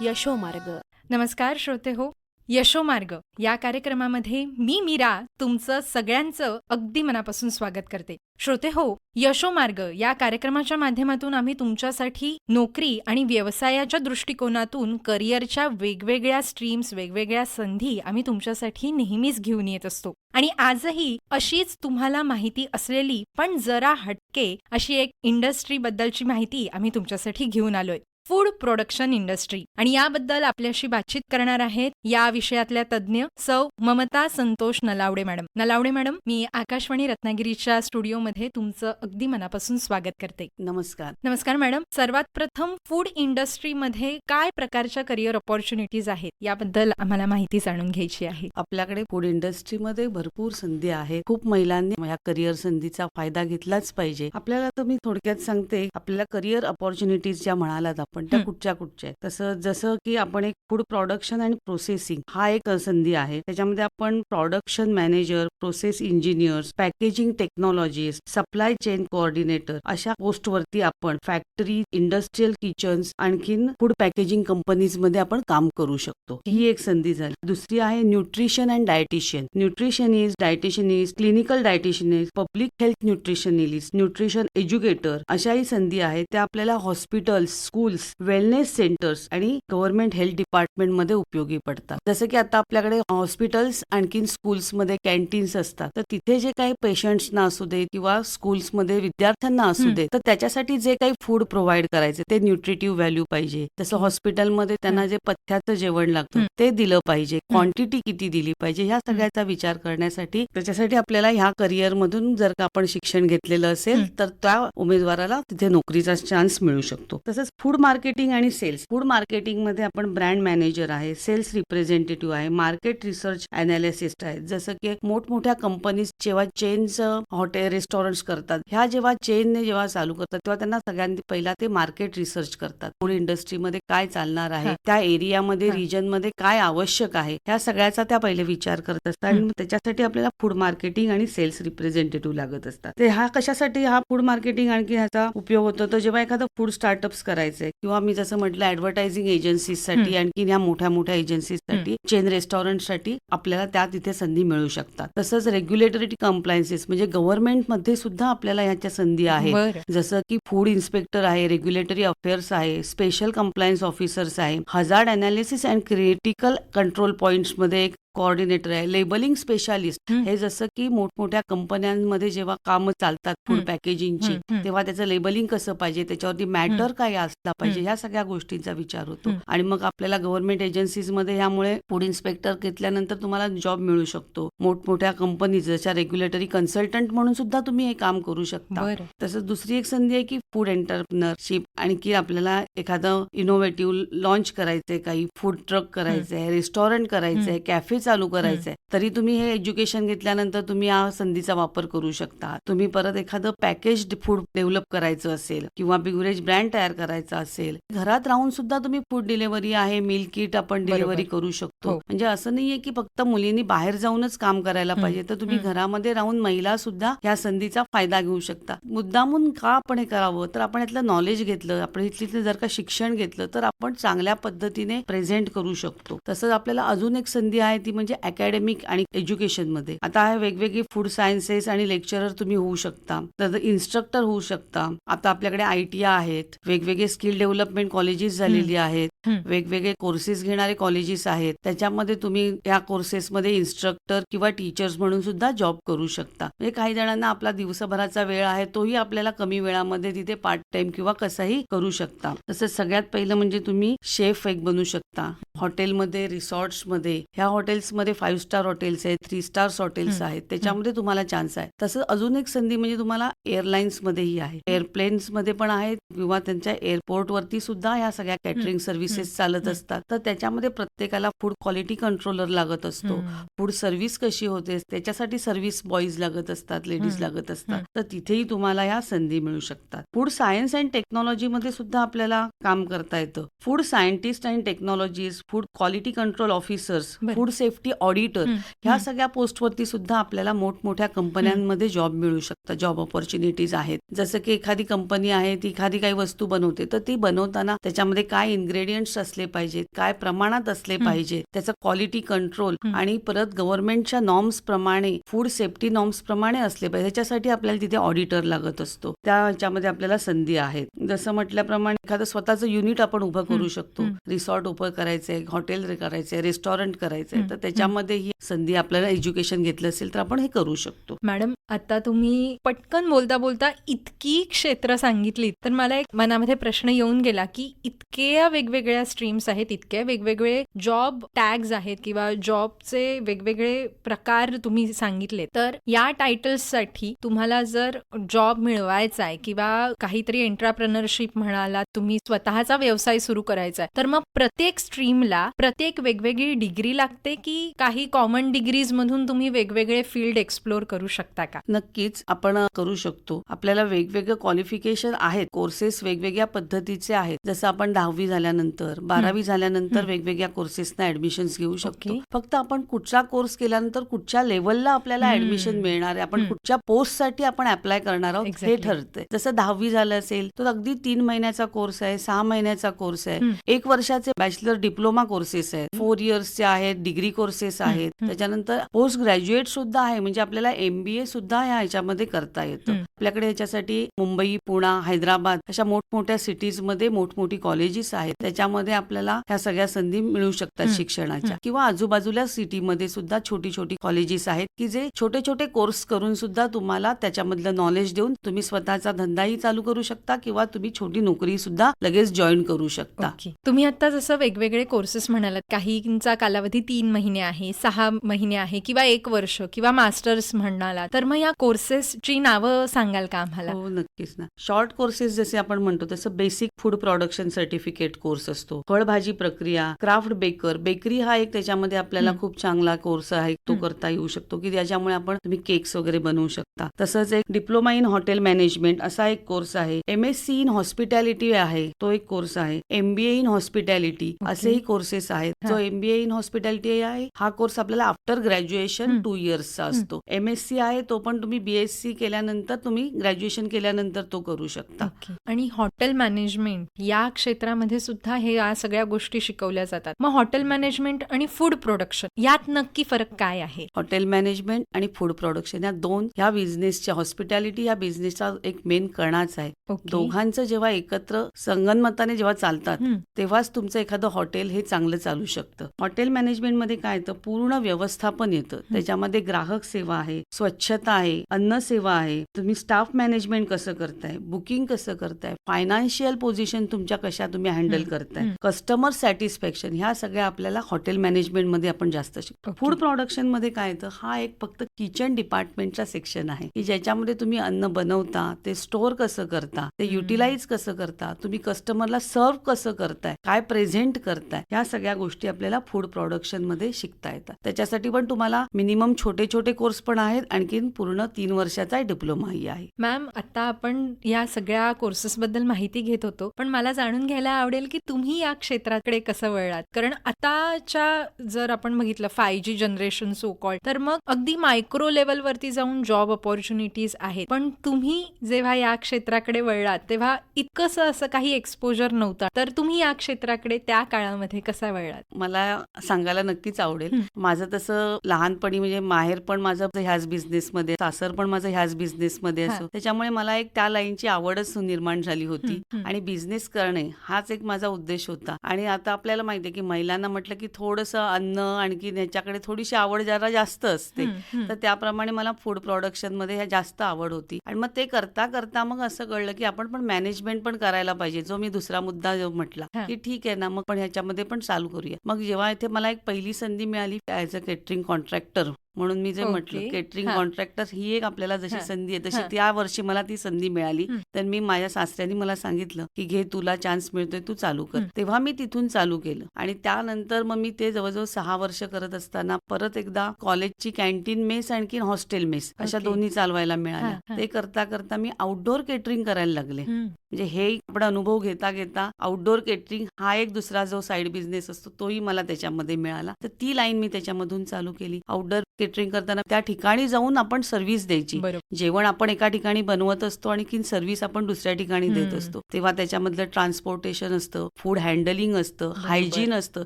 यशोमार्ग. नमस्कार श्रोते हो यशोमार्ग या कार्यक्रमामध्ये मी मीरा तुमचं सगळ्यांचं अगदी मनापासून स्वागत करते. श्रोते हो यशोमार्ग या कार्यक्रमाच्या माध्यमातून आम्ही तुमच्यासाठी नोकरी आणि व्यवसायाच्या दृष्टिकोनातून करिअरच्या वेगवेगळ्या स्ट्रीम्स वेगवेगळ्या संधी आम्ही तुमच्यासाठी नेहमीच घेऊन येत असतो. आणि आजही अशीच तुम्हाला माहिती असलेली पण जरा हटके अशी एक इंडस्ट्रीबद्दलची माहिती आम्ही तुमच्यासाठी घेऊन आलोय. Food production industry. आणि याबद्दल आपल्याशी बातचीत करणार आहेत या विषयातल्या तज्ज्ञ सौ ममता संतोष नलावडे मॅडम. नलावडे मॅडम मी आकाशवाणी रत्नागिरीच्या स्टुडिओमध्ये तुमचं अगदी मनापासून स्वागत करते. नमस्कार. नमस्कार मॅडम. सर्वात प्रथम फूड इंडस्ट्रीमध्ये काय प्रकारच्या करिअर ऑपॉर्च्युनिटीज आहेत? याबद्दल आम्हाला माहिती जाणून घ्यायची आहे. आपल्याकडे फूड इंडस्ट्रीमध्ये भरपूर संधी आहेत. खूप महिलांनी ह्या करिअर संधीचा फायदा घेतलाच पाहिजे. आपल्याला तर मी थोडक्यात सांगते आपल्याला करिअर ऑपॉर्च्युनिटीज ज्या म्हणालात आपण त्या. कुठच्या कुठच्या आहेत. तसं जसं की आपण एक फूड प्रोडक्शन आणि प्रोसेसिंग हा एक संधी आहे. त्याच्यामध्ये आपण production manager process engineers packaging technologist supply chain coordinator अशा पोस्ट वरती आपण फॅक्टरी इंडस्ट्रीयल किचन्स आणखीन फूड पॅकेजिंग कंपनीजमध्ये आपण काम करू शकतो. ही एक संधी झाली. दुसरी आहे nutrition and dietitian nutritionist dietitianist clinical dietitianist public health nutritionist nutrition educator अशाही संधी आहेत. त्या आपल्याला हॉस्पिटल्स स्कूल्स वेलनेस सेंटर्स आणि गव्हर्नमेंट हेल्थ डिपार्टमेंटमध्ये उपयोगी पडतात. जसं की आता आपल्याकडे हॉस्पिटल्स आणखीन स्कूल्समध्ये कॅन्टीन्स असतात. तर तिथे जे काही पेशंट्सना असू दे किंवा स्कूल्समध्ये विद्यार्थ्यांना असू. दे तर त्याच्यासाठी जे काही फूड प्रोव्हाइड करायचे ते न्यूट्रिटिव्ह व्हॅल्यू पाहिजे. जसं हॉस्पिटलमध्ये त्यांना जे पथ्याचं जेवण लागतं. ते दिलं पाहिजे. क्वांटिटी किती दिली पाहिजे ह्या सगळ्याचा विचार करण्यासाठी त्याच्यासाठी आपल्याला ह्या करिअर मधून जर का आपण शिक्षण घेतलेलं असेल. तर त्या उमेदवाराला तिथे नोकरीचा चान्स मिळू शकतो. तसंच फूड मार्केटिंग आणि सेल्स फूड मार्केटिंगमध्ये आपण ब्रँड मॅनेजर आहे सेल्स रिप्रेझेंटेटिव्ह आहे मार्केट रिसर्च अनालिसिस्ट आहे जसं की मोठमोठ्या कंपनीज जेव्हा चेन्स हॉटेल रेस्टॉरंट्स करतात ह्या जेव्हा चेनने जेव्हा चालू करतात तेव्हा त्यांना सगळ्यांनी पहिला ते मार्केट रिसर्च करतात फूड इंडस्ट्रीमध्ये काय चालणार आहे हा. त्या एरियामध्ये हा. रिजनमध्ये काय आवश्यक आहे ह्या सगळ्याचा त्या पहिले विचार करत असतात आणि हं. त्याच्यासाठी आपल्याला फूड मार्केटिंग आणि सेल्स रिप्रेझेंटेटिव्ह लागत असतात तर ह्या कशासाठी हा फूड मार्केटिंग आणखी ह्याचा उपयोग होतो तर जेव्हा एखादं फूड स्टार्टअप्स करायचंय किंवा मी जसं म्हटलं ऍडव्हर्टायझिंग एजन्सीजसाठी. आणखी ह्या मोठ्या मोठ्या एजन्सीजसाठी चेन रेस्टॉरंटसाठी आपल्याला त्या तिथे संधी मिळू शकतात. तसंच रेग्युलेटरी कंप्लायन्सेस म्हणजे गव्हर्नमेंटमध्ये सुद्धा आपल्याला ह्याच्या संधी आहेत. जसं की फूड इन्स्पेक्टर आहे रेग्युलेटरी अफेअर्स आहे स्पेशल कंप्लायन्स ऑफिसर्स आहे. Hazard analysis and critical control पॉइंट्समध्ये एक कोऑर्डिनेटर आहे लेबलिंग स्पेशालिस्ट हं. जसं की मोठमोठ्या कंपन्यांमध्ये जेव्हा कामं चालतात फूड. पॅकेजिंगची. तेव्हा त्याचं लेबलिंग कसं पाहिजे त्याच्यावरती मॅटर काय असला पाहिजे. ह्या सगळ्या गोष्टींचा विचार होतो. आणि मग आपल्याला गव्हर्नमेंट एजन्सीजमध्ये ह्यामुळे फूड इन्स्पेक्टर घेतल्यानंतर तुम्हाला जॉब मिळू शकतो मोठमोठ्या कंपनीज जशा रेग्युलेटरी कन्सल्टंट म्हणून सुद्धा तुम्ही हे काम करू शकता तसंच दुसरी एक संधी आहे की फूड एंटरप्रिनरशिप आणखी आपल्याला एखादं इनोव्हेटिव्ह लॉन्च करायचंय काही फूड ट्रक करायचंय रेस्टॉरंट करायचंय कॅफे चालू करायचंय तरी तुम्ही हे एज्युकेशन घेतल्यानंतर तुम्ही या संधीचा वापर करू शकता तुम्ही परत एखादं पॅकेज फूड डेव्हलप करायचं असेल किंवा बिवरेज ब्रँड तयार करायचा असेल घरात राहून सुद्धा तुम्ही फूड डिलिव्हरी आहे मिल्क किट आपण डिलिव्हरी. करू शकतो हो. म्हणजे असं नाहीये की फक्त मुलींनी बाहेर जाऊनच काम करायला. पाहिजे तर तुम्ही. घरामध्ये राहून महिला सुद्धा या संधीचा फायदा घेऊ शकता मुद्दामून का आपण हे करावं तर आपण यातलं नॉलेज घेतलं आपण इथलं जर का शिक्षण घेतलं तर आपण चांगल्या पद्धतीने प्रेझेंट करू शकतो तसंच आपल्याला अजून एक संधी आहे ती म्हणजे अकॅडमिक आणि एज्युकेशनमध्ये. आता हे वेगवेगळे फूड सायन्सेस आणि लेक्चरर तुम्ही होऊ शकता. तर इन्स्ट्रक्टर होऊ शकता. आता आपल्याकडे आय टी आहेत. वेगवेगळे स्किल डेव्हलपमेंट कॉलेजेस झालेली आहेत. वेगवेगळे कोर्सेस घेणारे कॉलेजेस आहेत. त्याच्यामध्ये तुम्ही या कोर्सेसमध्ये इन्स्ट्रक्टर किंवा टीचर्स म्हणून सुद्धा जॉब करू शकता. म्हणजे काही जणांना आपला दिवसभराचा वेळ आहे तोही आपल्याला कमी वेळामध्ये तिथे पार्ट टाइम किंवा कसाही करू शकता. तसंच सगळ्यात पहिलं म्हणजे तुम्ही शेफ एक बनू शकता. हॉटेलमध्ये रिसॉर्ट्समध्ये ह्या हॉटेल्समध्ये फाईव्ह स्टार हॉटेल्स आहेत थ्री स्टार्स हॉटेल्स. आहेत त्याच्यामध्ये तुम्हाला चान्स आहे तसंच अजून एक संधी म्हणजे तुम्हाला एअरलाईन्स मध्येही आहे एअरप्लेन्समध्ये पण आहेत किंवा त्यांच्या एअरपोर्ट वरती सुद्धा ह्या सगळ्या कॅटरिंग सर्व्हिसेस चालत. असतात तर त्याच्यामध्ये प्रत्येकाला फूड क्वालिटी कंट्रोलर लागत असतो. फूड सर्व्हिस कशी होते त्याच्यासाठी सर्व्हिस बॉईज लागत असतात लेडीज. लागत असतात. तर तिथेही तुम्हाला या संधी मिळू शकतात फूड सायन्स अँड टेक्नॉलॉजी मध्ये सुद्धा आपल्याला काम करता येतं food scientist and technologies food quality control officers. Food safety safety auditor ह्या. सगळ्या पोस्टवरती सुद्धा आपल्याला मोठमोठ्या कंपन्यांमध्ये जॉब मिळू शकतात जॉब ऑपॉर्च्युनिटीज आहेत जसं की एखादी कंपनी आहे ती एखादी काही वस्तू बनवते तर ती बनवताना त्याच्यामध्ये काय इन्ग्रेडियंट्स असले पाहिजेत काय प्रमाणात असले. पाहिजे त्याचं क्वालिटी कंट्रोल. आणि परत गव्हर्नमेंटच्या नॉर्म्स प्रमाणे फूड सेफ्टी नॉर्म्स प्रमाणे असले पाहिजे त्याच्यासाठी आपल्याला तिथे ऑडिटर लागत असतो त्या ह्याच्यामध्ये आपल्याला संधी आहेत जसं म्हटल्याप्रमाणे एखादं स्वतःचं युनिट आपण उभं करू. शकतो. रिसॉर्ट उभं करायचंय हॉटेल करायचंय रेस्टॉरंट करायचंय हं. तर त्याच्यामध्ये ही संधी आपल्याला एज्युकेशन घेतलं असेल तर आपण हे करू शकतो. मॅडम आता तुम्ही पटकन बोलता बोलता इतकी क्षेत्र सांगितलीत तर मला एक मनामध्ये प्रश्न येऊन गेला की इतक्या वेगवेगळ्या स्ट्रीम्स आहेत इतके वेगवेगळे जॉब टॅग्स आहेत किंवा जॉबचे वेगवेगळे प्रकार तुम्ही सांगितले तर या टायटल्ससाठी तुम्हाला जर जॉब मिळवायचा आहे किंवा काहीतरी एंटरप्रनरशिप म्हणाला तुम्ही स्वतःचा व्यवसाय सुरू करायचा आहे तर मग प्रत्येक स्ट्रीमला प्रत्येक वेगवेगळी डिग्री लागते की काही कॉमन डिग्रीज मधून तुम्ही वेगवेगळे फील्ड एक्सप्लोर करू शकता का नक्कीच आपण करू शकतो आपल्याला वेगवेगळे क्वालिफिकेशन आहेत कोर्सेस वेगवेगळ्या पद्धतीचे आहेत जसं आपण दहावी झाल्यानंतर बारावी झाल्यानंतर. वेगवेगळ्या कोर्सेसना ऍडमिशन घेऊ शकतो. फक्त आपण कुठचा कोर्स केल्यानंतर कुठच्या लेवलला आपल्याला. ऍडमिशन मिळणार आहे आपण. कुठच्या पोस्टसाठी आपण अप्लाय करणार आहोत हे. ठरतंय जसं दहावी झालं असेल तर अगदी तीन महिन्याचा कोर्स आहे सहा महिन्याचा कोर्स आहे. एक वर्षाचे बॅचलर डिप्लोमा कोर्सेस आहेत फोर इयर्सचे आहेत डिग्री कोर्सेस आहेत. त्याच्यानंतर पोस्ट ग्रॅज्युएट सुद्धा आहे म्हणजे आपल्याला एमबीए सुद्धा ह्या ह्याच्यामध्ये करता येतं. आपल्याकडे ह्याच्यासाठी मुंबई पुणा हैदराबाद अशा मोठमोठ्या सिटीजमध्ये मोठमोठी कॉलेजेस आहेत त्याच्यामध्ये आपल्याला ह्या सगळ्या संधी मिळू शकतात. शिक्षणाच्या. किंवा आजूबाजूला सिटीमध्ये सुद्धा छोटी छोटी कॉलेजेस आहेत की जे छोटे छोटे कोर्स करून सुद्धा तुम्हाला त्याच्यामधलं नॉलेज देऊन तुम्ही स्वतःचा धंदाही चालू करू शकता किंवा तुम्ही छोटी नोकरी सुद्धा लगेच जॉईन करू शकता तुम्ही आता जसं वेगवेगळे कोर्सेस म्हणालात काहींचा कालावधी तीन महिने आहे सहा महिने आहे किंवा एक वर्ष किंवा मास्टर्स म्हणाला तर मग या कोर्सेसची नावं सांगाल का आम्हाला हो नक्कीच ना शॉर्ट कोर्सेस जसे आपण म्हणतो तसं basic food production certificate course असतो फळभाजी प्रक्रिया क्राफ्ट बेकर बेकरी हा एक त्याच्यामध्ये आपल्याला. खूप चांगला कोर्स आहे तो. करता येऊ शकतो की त्याच्यामुळे आपण तुम्ही केक्स वगैरे बनवू शकता तसंच एक डिप्लोमा इन हॉटेल मॅनेजमेंट असा एक कोर्स आहे M S C in hospitality आहे तो एक कोर्स आहे एमबीए इन हॉस्पिटॅलिटी. असेही कोर्सेस आहेत. जो एमबीए इन हॉस्पिटॅलिटी आहे. हा कोर्स आपल्याला आफ्टर ग्रॅज्युएशन. टू इयर्सचा असतो. एम एस सी आहे तो पण तुम्ही बीएससी केल्यानंतर तुम्ही ग्रॅज्युएशन केल्यानंतर तो करू शकता. आणि हॉटेल मॅनेजमेंट या क्षेत्रामध्ये सुद्धा हे या सगळ्या गोष्टी शिकवल्या जातात. मग हॉटेल मॅनेजमेंट आणि फूड प्रोडक्शन यात नक्की फरक काय आहे? हॉटेल मॅनेजमेंट आणि फूड प्रोडक्शन या दोन ह्या बिझनेसच्या हॉस्पिटॅलिटी या बिझनेसचा एक मेन कणाच आहे. दोघांचं जेव्हा एकत्र संगनमताने जेव्हा चालतात तेव्हाच तुमचं एखादं हॉटेल हे चांगलं चालू शकतं. हॉटेल मॅनेजमेंटमध्ये काय येतं पूर्ण व्यवस्थापन येतं. त्याच्यामध्ये ग्राहक सेवा आहे स्वच्छता आहे अन्न सेवा आहे. तुम्ही स्टाफ मॅनेजमेंट कसं करताय? बुकिंग कसं करताय? फायनान्शियल पोझिशन तुमच्या कशा तुम्ही हँडल करताय. कस्टमर सॅटिस्फॅक्शन ह्या सगळ्या आपल्याला हॉटेल मॅनेजमेंटमध्ये आपण जास्त शिकतो. फूड प्रोडक्शनमध्ये काय येतं? हा एक फक्त किचन डिपार्टमेंटचा सेक्शन आहे की ज्याच्यामध्ये तुम्ही अन्न बनवता ते स्टोअर कसं करता ते. युटिलाइज कसं करता तुम्ही कस्टमरला सर्व कसं करताय काय प्रेझेंट करताय ह्या सगळ्या गोष्टी आपल्याला फूड प्रोडक्शनमध्ये शिकता येतात त्याच्यासाठी पण तुम्हाला मिनिमम छोटे छोटे कोर्स पण आहेत. आणखीन पूर्ण तीन वर्षाचा डिप्लोमाही आहे. मॅम आता आपण या सगळ्या कोर्सेस बद्दल माहिती घेत होतो. पण मला जाणून घ्यायला आवडेल की तुम्ही या क्षेत्राकडे कसं वळलात? कारण आताच्या जर आपण बघितलं five G generation so called तर मग अगदी मायक्रो लेवलवरती जाऊन जॉब ऑपॉर्च्युनिटीज आहेत. पण तुम्ही जेव्हा या क्षेत्राकडे वळलात तेव्हा इतकंसं असं काही एक्सपोजर नव्हता. तर तुम्ही या क्षेत्राकडे त्या काळामध्ये कसा वळलात? मला सांगायला नक्कीच आवडेल. माझं तसं लहानपणी म्हणजे माहेर पण माझं ह्याच बिझनेसमध्ये सासर पण माझं ह्याच बिझनेसमध्ये. असो त्याच्यामुळे मला एक त्या लाईनची आवडच निर्माण झाली होती. आणि बिझनेस करणे हाच एक माझा उद्देश होता आणि आता आपल्याला माहितीये की महिलांना म्हटलं की थोडंसं अन्न आणखी ह्याच्याकडे थोडीशी आवड जरा जास्त असते. तर त्याप्रमाणे मला फूड प्रोडक्शनमध्ये जास्त आवड होती आणि मग ते करता करता मग असं कळलं की आपण पण मॅनेजमेंट पण करायला पाहिजे जो मी दुसरा मुद्दा म्हटला. की ठीक आहे ना मग पण ह्याच्यामध्ये पण चालू करूया मग जेव्हा इथे मला एक पहिली संधी मिळाली ॲज अ केटरिंग कॉन्ट्रॅक्टर. म्हणून मी जे म्हटलं. केटरिंग. कॉन्ट्रॅक्टर ही एक आपल्याला जशी. संधी आहे तशी. त्या वर्षी मला ती संधी मिळाली. तर मी माझ्या सासऱ्यांनी मला सांगितलं की घे तुला चान्स मिळतोय तू चालू कर. तेव्हा मी तिथून चालू केलं आणि त्यानंतर मग मी ते जवळजवळ सहा वर्ष करत असताना परत एकदा कॉलेजची कॅन्टीन मेस आणखी हॉस्टेल मेस अशा. दोन्ही चालवायला मिळाल्या. ते करता करता मी आउटडोअर केटरिंग करायला लागले. म्हणजे हे आपण अनुभव घेता घेता आउटडोअर केटरिंग हा एक दुसरा जो साईड बिझनेस असतो तोही मला त्याच्यामध्ये मिळाला तर ती लाईन मी त्याच्यामधून चालू केली आउटडोअर केटरिंग करताना त्या ठिकाणी जाऊन आपण सर्व्हिस द्यायची जेवण आपण एका ठिकाणी बनवत असतो आणि सर्व्हिस आपण दुसऱ्या ठिकाणी देत. असतो तेव्हा त्याच्यामधलं ट्रान्सपोर्टेशन असतं फूड हँडलिंग असतं. हायजीन असतं.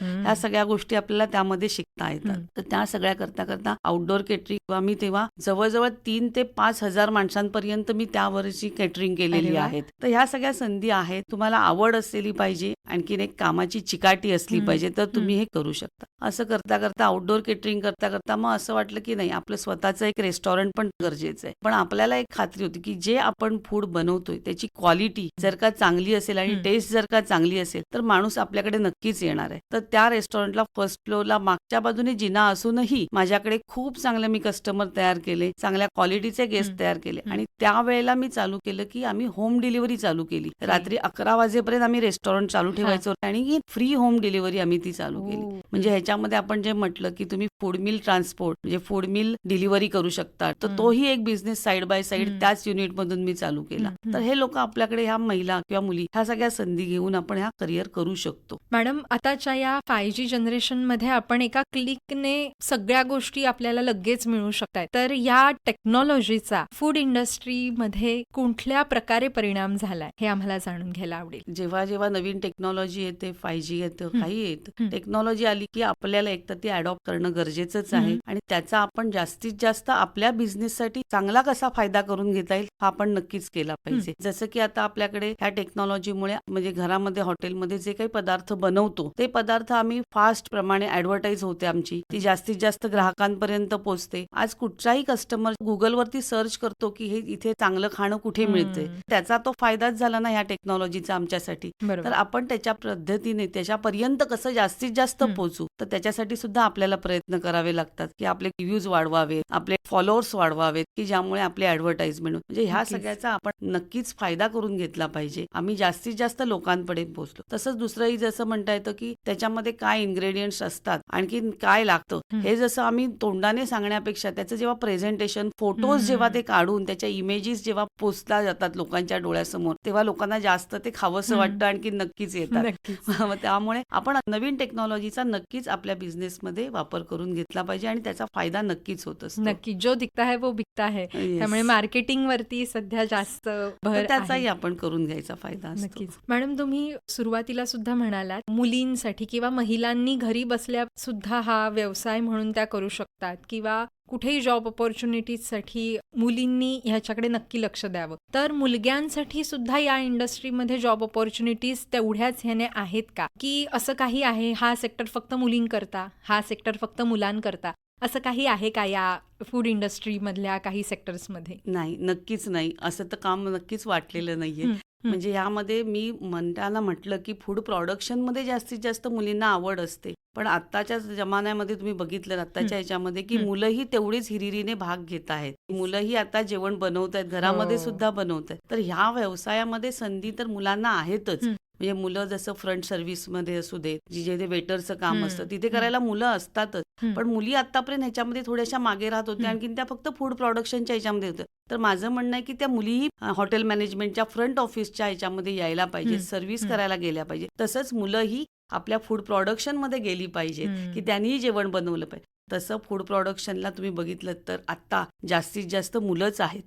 ह्या सगळ्या गोष्टी आपल्याला त्यामध्ये शिकता येतात. तर त्या सगळ्या करता करता आउटडोअर केटरिंग आम्ही तेव्हा जवळजवळ तीन ते पाच हजार माणसांपर्यंत मी त्या वर्षी केटरिंग केलेली. आहेत तर ह्या सगळ्या संधी आहेत तुम्हाला आवड असलेली पाहिजे आणखीन एक कामाची चिकाटी असली. पाहिजे तर तुम्ही हे करू शकता असं करता करता आउटडोअर केटरिंग करता करता मग असं वाटलं की नाही आपलं स्वतःचं एक रेस्टॉरंट पण गरजेचं आहे पण आपल्याला एक खात्री होती की जे आपण फूड बनवतोय त्याची क्वालिटी जर का चांगली असेल आणि. टेस्ट जर का चांगली असेल तर माणूस आपल्याकडे नक्कीच येणार आहे तर त्या रेस्टॉरंटला फर्स्ट फ्लोअरला मागच्या बाजूने जिना असूनही माझ्याकडे खूप चांगले मी कस्टमर तयार केले चांगल्या क्वालिटीचे गेस्ट. तयार केले. आणि त्यावेळेला मी चालू केलं की आम्ही होम डिलिव्हरी चालू केली रात्री अकरा वाजेपर्यंत आम्ही रेस्टॉरंट चालू ठेवायचो आणि फ्री होम डिलिव्हरी आम्ही ती चालू केली. म्हणजे ह्याच्यामध्ये आपण जे म्हटलं की तुम्ही फूड मिल ट्रान्सपोर्ट म्हणजे फूड मिल डिलिव्हरी करू शकता तर. तोही एक बिझनेस साईड बाय साईड. त्याच युनिट मधून मी चालू केला. तर हे लोक आपल्याकडे ह्या महिला किंवा मुली ह्या सगळ्या संधी घेऊन आपण ह्या करिअर करू शकतो मॅडम आताच्या या फाय जी जनरेशनमध्ये आपण एका क्लिकने सगळ्या गोष्टी आपल्याला लगेच मिळू शकतात तर या टेक्नॉलॉजीचा फूड इंडस्ट्री मध्ये कुठल्या प्रकारे परिणाम झालाय हे आम्हाला जाणून घ्यायला आवडेल जेव्हा जेव्हा नवीन टेक्नॉलॉजी येते फाय जी येतं. काही येतं. टेक्नॉलॉजी आली की आपल्याला एक तर ती अडॉप्ट करणं गरजेचंच आहे. आणि त्याचा आपण जास्तीत जास्त आपल्या बिझनेससाठी चांगला कसा फायदा करून घेता येईल हा आपण नक्कीच केला पाहिजे. जसं की आता आपल्याकडे ह्या टेक्नॉलॉजीमुळे म्हणजे घरामध्ये हॉटेलमध्ये जे काही पदार्थ बनवतो ते पदार्थ आम्ही फास्ट प्रमाणे ऍडव्हर्टाईज होते आमची. ती जास्तीत जास्त ग्राहकांपर्यंत पोहोचते. आज कुठचाही कस्टमर गुगलवरती सर्च करतो की हे इथे चांगलं खाणं कुठे मिळते. त्याचा तो फायदाच झाला ना ह्या टेक्नॉलॉजीचा आमच्यासाठी. तर आपण त्याच्या पद्धतीने त्याच्यापर्यंत कसं जास्तीत जास्त. पोहोचू? तर त्याच्यासाठी सुद्धा आपल्याला प्रयत्न करावे लागतात की आपले रिव्ह्यूज वाढवावेत आपले फॉलोअर्स वाढवावेत की ज्यामुळे आपले ऍडव्हर्टाइजमेंट म्हणजे ह्या. सगळ्याचा आपण नक्कीच फायदा करून घेतला पाहिजे आम्ही जास्तीत जास्त लोकांपर्यंत पोहोचलो तसंच दुसरंही जसं म्हणता येतं की त्याच्यामध्ये काय इन्ग्रेडियंट्स असतात आणखी काय लागतं हं. जसं आम्ही तोंडाने सांगण्यापेक्षा त्याचं जेव्हा प्रेझेंटेशन फोटोज. जेव्हा ते काढून त्याच्या इमेजेस जेव्हा पोचल्या जातात लोकांच्या डोळ्यासमोर तेव्हा लोकांना जास्त ते खावंसं. वाटतं आणखी नक्कीच येतात त्यामुळे आपण नवीन टेक्नॉलॉजीचा नक्कीच आपल्या बिझनेसमध्ये वापर करून घेतला पाहिजे आणि त्याचा फायदा नक्कीच होत असतो. नक्की. जो दिखता है वो बिकता है. त्यामुळे मार्केटिंग वरती सध्या जास्त भर त्याचाही. आपण करून घ्यायचा फायदा नक्कीच. मॅडम तुम्ही सुरुवातीला सुद्धा म्हणालात मुलींसाठी किंवा महिलांनी घरी बसल्या सुद्धा हा व्यवसाय म्हणून त्या करू शकतात किंवा कुठेही जॉब ऑपॉर्च्युनिटीजसाठी मुलींनी ह्याच्याकडे नक्की लक्ष द्यावं. तर मुलग्यांसाठी सुद्धा या इंडस्ट्रीमध्ये जॉब ऑपॉर्च्युनिटीज तेवढ्याच ह्याने आहेत का? की असं काही आहे हा सेक्टर फक्त मुलींकरता हा सेक्टर फक्त मुलांकरता असं काही आहे का या फूड इंडस्ट्रीमधल्या काही सेक्टर्समध्ये नाही नक्कीच नाही. असं तर काम नक्कीच वाटलेलं नाहीये. म्हणजे यामध्ये मी म्हणताना म्हटलं की फूड प्रोडक्शनमध्ये जास्तीत जास्त मुलींना आवड असते. पण आत्ताच्या जमान्यामध्ये तुम्ही बघितलं आत्ताच्या ह्याच्यामध्ये की हं. मुलंही तेवढीच हिरिरीने भाग घेत आहेत मुलंही आता जेवण बनवत आहेत घरामध्ये हो. सुद्धा बनवत आहेत तर ह्या व्यवसायामध्ये संधी तर मुलांना आहेतच. म्हणजे मुलं जसं फ्रंट सर्व्हिसमध्ये असू देत जे जे वेटरचं काम. असतं तिथे. करायला मुलं असतातच. पण मुली आतापर्यंत ह्याच्यामध्ये थोड्याशा मागे राहत होत्या. आणखी त्या फक्त फूड प्रोडक्शनच्या ह्याच्यामध्ये होत्या तर माझं म्हणणं आहे की त्या मुलीही हॉटेल मॅनेजमेंटच्या फ्रंट ऑफिसच्या ह्याच्यामध्ये यायला पाहिजे. सर्व्हिस. करायला गेल्या पाहिजे तसंच मुलंही आपल्या फूड प्रोडक्शनमध्ये गेली पाहिजेत हं. की त्यांनीही जेवण बनवलं पाहिजे तसं फूड प्रोडक्शनला तुम्ही बघितलं तर आता जास्तीत जास्त मुलंच आहेत.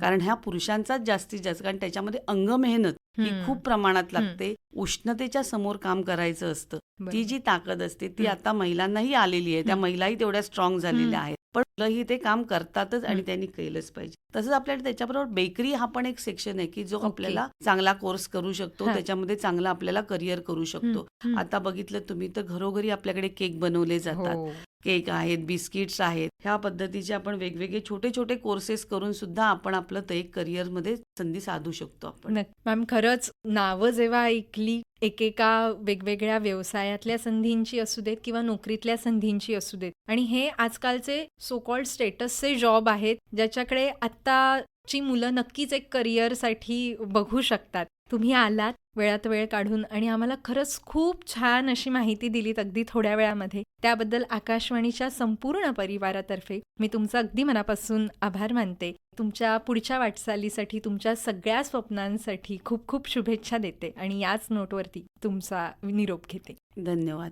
कारण ह्या पुरुषांचाच जास्तीत जास्त कारण त्याच्यामध्ये अंग मेहनत ही. खूप प्रमाणात. लागते उष्णतेच्या समोर काम करायचं असतं ती. जी ताकद असते ती. आता महिलांनाही आलेली आहे त्या. महिलाही तेवढ्या स्ट्रॉंग झालेल्या. आहेत पण मुलंही ते काम करतातच आणि. त्यांनी केलंच पाहिजे तसंच आपल्याकडे त्याच्याबरोबर बेकरी हा पण एक सेक्शन आहे की जो. आपल्याला चांगला कोर्स करू शकतो. त्याच्यामध्ये चांगलं आपल्याला करिअर करू शकतो. आता बघितलं तुम्ही तर घरोघरी आपल्याकडे केक बनवले जातात हो. केक आहेत बिस्किट्स आहेत ह्या पद्धतीचे आपण वेगवेगळे छोटे छोटे कोर्सेस करून सुद्धा आपण आपलं ते एक करिअरमध्ये संधी साधू शकतो आपण. मॅम खरंच नावं जेव्हा ऐकली एकेका वेगवेगळ्या व्यवसायातल्या संधींची असू देत किंवा नोकरीतल्या संधींची असू देत. आणि हे आजकालचे सो कॉल्ड स्टेटसचे जॉब आहेत ज्याच्याकडे आत्ताची मुलं नक्कीच एक करिअरसाठी बघू शकतात. तुम्ही आलात वेळात वेळ काढून आणि आम्हाला खरंच खूप छान अशी माहिती दिलीत अगदी थोड्या वेळामध्ये. त्याबद्दल आकाशवाणीच्या संपूर्ण परिवारातर्फे मी तुमचं अगदी मनापासून आभार मानते. तुमच्या पुढच्या वाटचालीसाठी तुमच्या सगळ्या स्वप्नांसाठी खूप खूप शुभेच्छा देते आणि याच नोटवरती तुमचा निरोप घेते. धन्यवाद.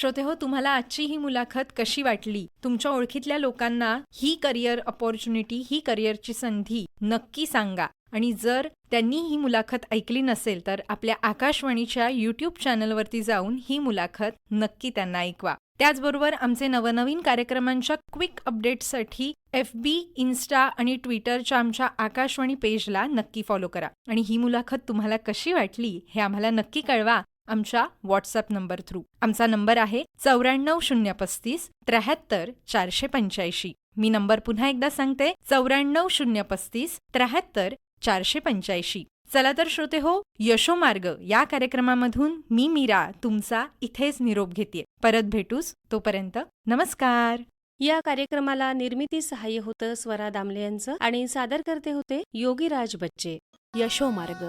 श्रोते हो तुम्हाला आजची ही मुलाखत कशी वाटली? तुमच्या ओळखीतल्या लोकांना ही करिअर अपॉर्च्युनिटी ही करिअरची संधी नक्की सांगा. आणि जर त्यांनी ही मुलाखत ऐकली नसेल तर आपल्या आकाशवाणीच्या यूट्यूब चॅनलवरती जाऊन ही मुलाखत नक्की त्यांना ऐकवा. त्याचबरोबर आमचे नवनवीन कार्यक्रमांच्या क्विक अपडेट्ससाठी एफ बी इन्स्टा आणि ट्विटरच्या आमच्या आकाशवाणी पेजला नक्की फॉलो करा. आणि ही मुलाखत तुम्हाला कशी वाटली हे आम्हाला नक्की कळवा. आमच्या व्हॉट्सअप नंबर थ्रू आमचा नंबर आहे चौऱ्याण्णव शून्य पस्तीस त्र्याहत्तर चारशे पंच्याऐंशी. मी नंबर पुन्हा एकदा सांगते चौऱ्याण्णव शून्य पस्तीस त्र्याहत्तर चारशे पंच्याऐंशी. चला तर श्रोते हो यशोमार्ग या कार्यक्रमामधून मी मीरा तुमचा इथेच निरोप घेते परत भेटूस तोपर्यंत नमस्कार. या कार्यक्रमाला निर्मिती सहाय्य होतं स्वरा दामले यांचं आणि सादर करते होते योगीराज बच्चे. यशोमार्ग